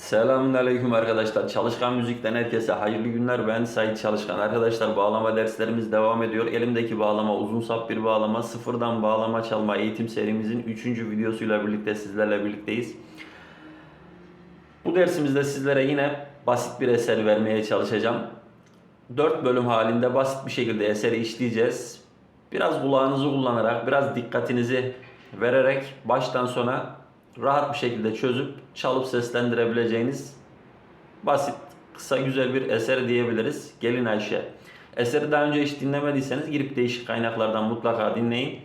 Selamünaleyküm arkadaşlar. Çalışkan Müzik'ten herkese hayırlı günler. Ben Sait Çalışkan. Arkadaşlar bağlama derslerimiz devam ediyor. Elimdeki bağlama uzun sap bir bağlama. Sıfırdan bağlama çalma eğitim serimizin 3. videosuyla birlikte sizlerle birlikteyiz. Bu dersimizde sizlere yine basit bir eser vermeye çalışacağım. 4 bölüm halinde basit bir şekilde eseri işleyeceğiz. Biraz kulağınızı kullanarak, biraz dikkatinizi vererek baştan sona rahat bir şekilde çözüp çalıp seslendirebileceğiniz basit, kısa, güzel bir eser diyebiliriz. Gelin Ayşe. Eseri daha önce hiç dinlemediyseniz girip değişik kaynaklardan mutlaka dinleyin.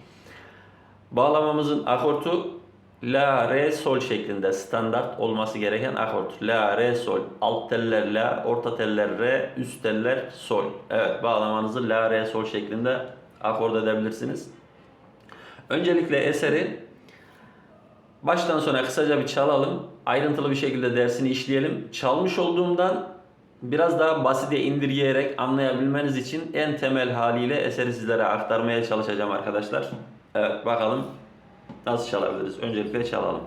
Bağlamamızın akortu La, Re, Sol şeklinde standart olması gereken akort. La, Re, Sol. Alt teller La, orta teller Re, üst teller Sol. Evet bağlamanızı La, Re, Sol şeklinde akord edebilirsiniz. Öncelikle eseri baştan sona kısaca bir çalalım. Ayrıntılı bir şekilde dersini işleyelim. Çalmış olduğumdan biraz daha basite indirgeyerek anlayabilmeniz için en temel haliyle eseri sizlere aktarmaya çalışacağım arkadaşlar. Evet bakalım nasıl çalabiliriz. Öncelikle çalalım.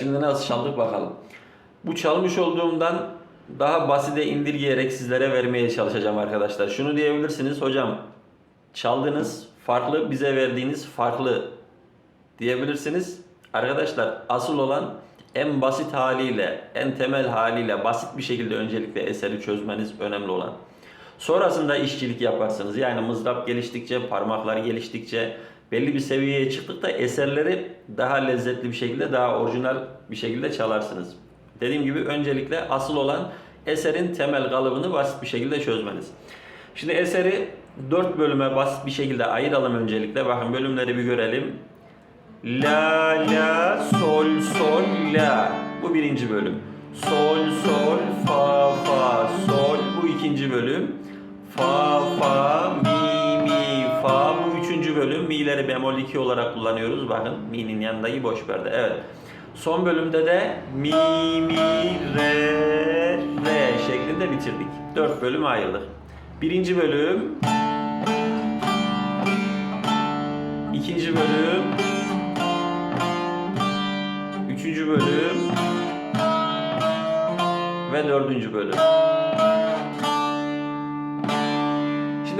Şimdi nasıl çaldık bakalım. Bu çalmış olduğumdan daha basite indirgeyerek sizlere vermeye çalışacağım arkadaşlar. Şunu diyebilirsiniz hocam çaldınız farklı bize verdiğiniz farklı diyebilirsiniz. Arkadaşlar asıl olan en basit haliyle, en temel haliyle basit bir şekilde öncelikle eseri çözmeniz önemli olan. Sonrasında işçilik yaparsınız. Yani mızrap geliştikçe, parmaklar geliştikçe, belli bir seviyeye çıktıkta eserleri daha lezzetli bir şekilde, daha orijinal bir şekilde çalarsınız. Dediğim gibi öncelikle asıl olan eserin temel kalıbını basit bir şekilde çözmeniz. Şimdi eseri 4 bölüme basit bir şekilde ayıralım öncelikle. Bakın bölümleri bir görelim. La, la, sol, sol, la. Bu birinci bölüm. Sol, sol, fa, fa, sol. Bu ikinci bölüm. Fa, fa, mi, fa. Bu üçüncü bölüm. Mi'leri bemol 2 olarak kullanıyoruz. Bakın mi'nin yanındaki boş perde. Evet. Son bölümde de mi, mi, re, re şeklinde bitirdik. Dört bölüm ayırdık. Birinci bölüm. ikinci bölüm. Üçüncü bölüm. Ve dördüncü bölüm.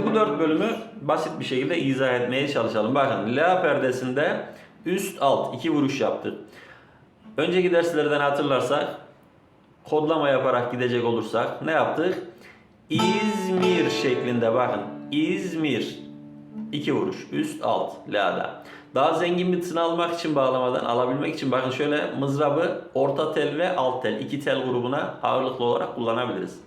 Şimdi bu dört bölümü basit bir şekilde izah etmeye çalışalım. Bakın La perdesinde üst alt iki vuruş yaptık. Önceki derslerden hatırlarsak kodlama yaparak gidecek olursak ne yaptık? İzmir şeklinde bakın. İzmir. iki vuruş. Üst alt. La'da. Daha zengin bir tını almak için bağlamadan alabilmek için bakın şöyle mızrabı orta tel ve alt tel iki tel grubuna ağırlıklı olarak kullanabiliriz.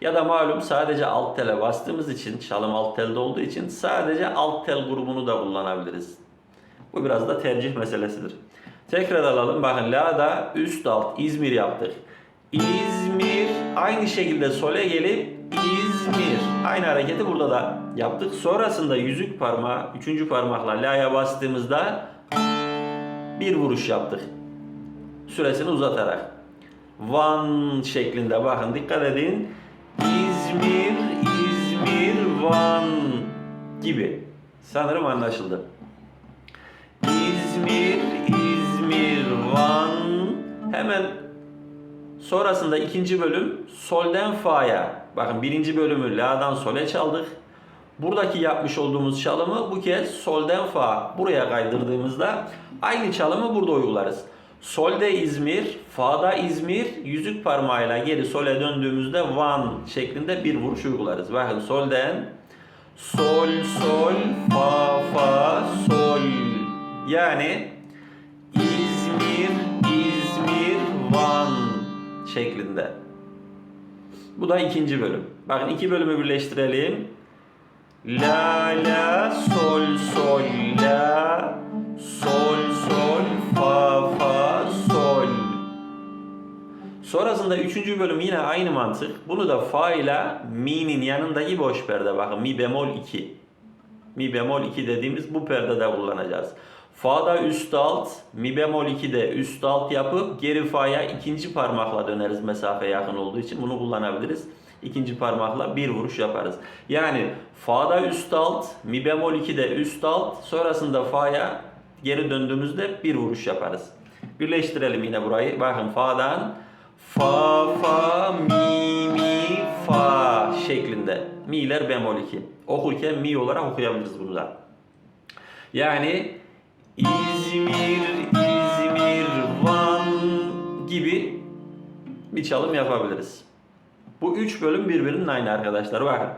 Ya da malum sadece alt tele bastığımız için çalım alt telde olduğu için sadece alt tel grubunu da kullanabiliriz. Bu biraz da tercih meselesidir. Tekrar alalım. Bakın La'da üst alt İzmir yaptık. İzmir aynı şekilde sole gelip İzmir. Aynı hareketi burada da yaptık. Sonrasında yüzük parmağı, üçüncü parmakla La'ya bastığımızda bir vuruş yaptık. Süresini uzatarak. Van şeklinde bakın dikkat edin. İzmir, İzmir, Van gibi. Sanırım anlaşıldı. İzmir, İzmir, Van. Hemen sonrasında ikinci bölüm solden fa'ya. Bakın birinci bölümü la'dan sole çaldık. Buradaki yapmış olduğumuz çalımı bu kez solden fa buraya kaydırdığımızda aynı çalımı burada uygularız. Solde İzmir, fa'da İzmir, yüzük parmağıyla geri sole döndüğümüzde van şeklinde bir vuruş uygularız. Bakın solden sol, sol, fa, fa, sol. Yani İzmir, İzmir, Van şeklinde. Bu da ikinci bölüm. Bakın iki bölümü birleştirelim. La, la, sol, sol, la, sol, sol, fa, fa, sol. Sonrasında üçüncü bölüm yine aynı mantık. Bunu da fa ile mi'nin yanındaki boş perde bakın mi bemol 2. Mi bemol 2 dediğimiz bu perdede kullanacağız. Fa'da üst alt, mi bemol 2'de üst alt yapıp geri fa'ya ikinci parmakla döneriz mesafe yakın olduğu için bunu kullanabiliriz. İkinci parmakla bir vuruş yaparız. Yani fa'da üst alt, mi bemol 2'de üst alt, sonrasında fa'ya geri döndüğümüzde bir vuruş yaparız. Birleştirelim yine burayı. Bakın fa'dan fa fa mi mi fa şeklinde. Mi'ler bemol 2. Okurken mi olarak okuyabiliriz bunu da. Yani İzmir, İzmir, Van gibi bir çalım yapabiliriz. Bu üç bölüm birbirinin aynı arkadaşlar. Bakın.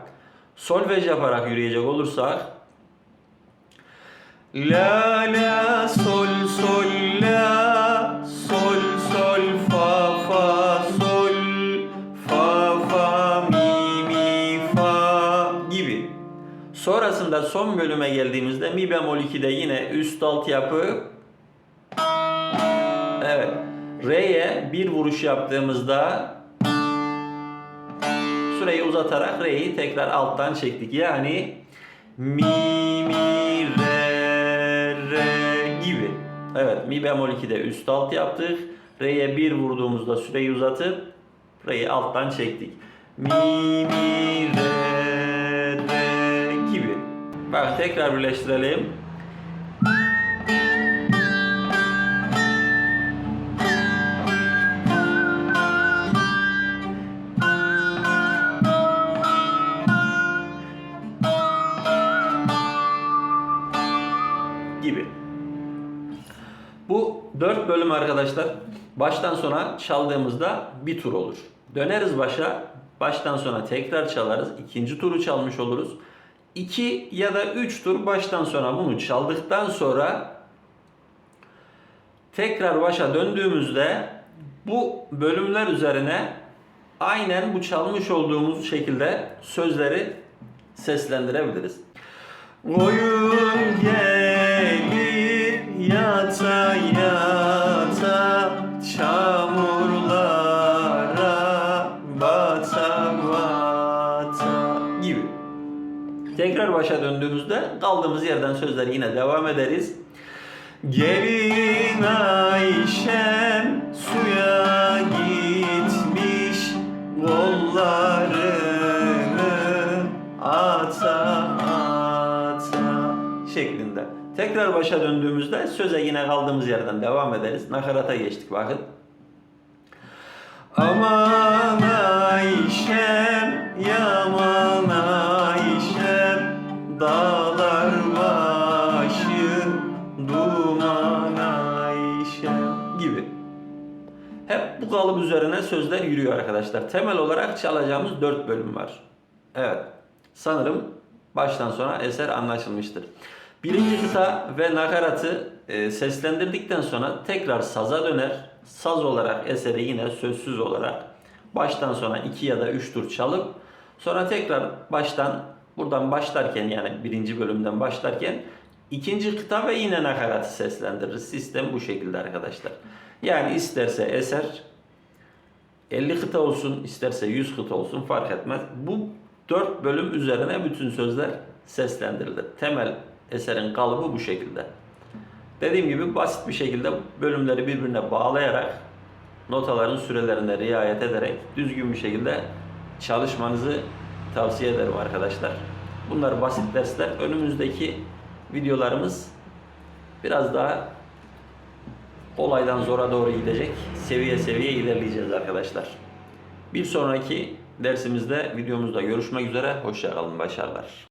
Solfej yaparak yürüyecek olursak La la sol sol la Sonrasında son bölüme geldiğimizde mi bemol 2'de yine üst alt yapı Evet. Re'ye bir vuruş yaptığımızda süreyi uzatarak Re'yi tekrar alttan çektik. Yani mi mi re re gibi. Evet mi bemol 2'de üst alt yaptık. Re'ye bir vurduğumuzda süreyi uzatıp Re'yi alttan çektik. Mi mi re. Bak tekrar birleştirelim. gibi. Bu dört bölüm arkadaşlar baştan sona çaldığımızda bir tur olur. Döneriz başa, baştan sona tekrar çalarız. ikinci turu çalmış oluruz. İki ya da üç tur baştan sona bunu çaldıktan sonra tekrar başa döndüğümüzde bu bölümler üzerine aynen bu çalmış olduğumuz şekilde sözleri seslendirebiliriz. Oyun gelir yata başa döndüğümüzde kaldığımız yerden sözleri yine devam ederiz. Gelin Ayşem suya gitmiş kollarını ata ata şeklinde. Tekrar başa döndüğümüzde söze yine kaldığımız yerden devam ederiz. Nakarata geçtik bakın. Aman Ayşem, yaman Ayşem, dağlar başı, duman Ayşem gibi. Hep bu kalıp üzerine sözler yürüyor arkadaşlar. Temel olarak çalacağımız dört bölüm var. Evet. Sanırım baştan sona eser anlaşılmıştır. Birinci kıta ve nakaratı e, seslendirdikten sonra tekrar saza döner. Saz olarak eseri yine sözsüz olarak baştan sona iki ya da üç tur çalıp sonra tekrar baştan buradan başlarken yani birinci bölümden başlarken ikinci kıta ve yine nakaratı seslendiririz. Sistem bu şekilde arkadaşlar. Yani isterse eser 50 kıta olsun, isterse 100 kıta olsun fark etmez. Bu 4 bölüm üzerine bütün sözler seslendirilir. Temel eserin kalıbı bu şekilde. Dediğim gibi basit bir şekilde bölümleri birbirine bağlayarak notaların sürelerine riayet ederek düzgün bir şekilde çalışmanızı tavsiye ederim arkadaşlar. Bunlar basit dersler. Önümüzdeki videolarımız biraz daha kolaydan zora doğru gidecek. Seviye seviye ilerleyeceğiz arkadaşlar. Bir sonraki dersimizde videomuzda görüşmek üzere. Hoşçakalın. Başarılar.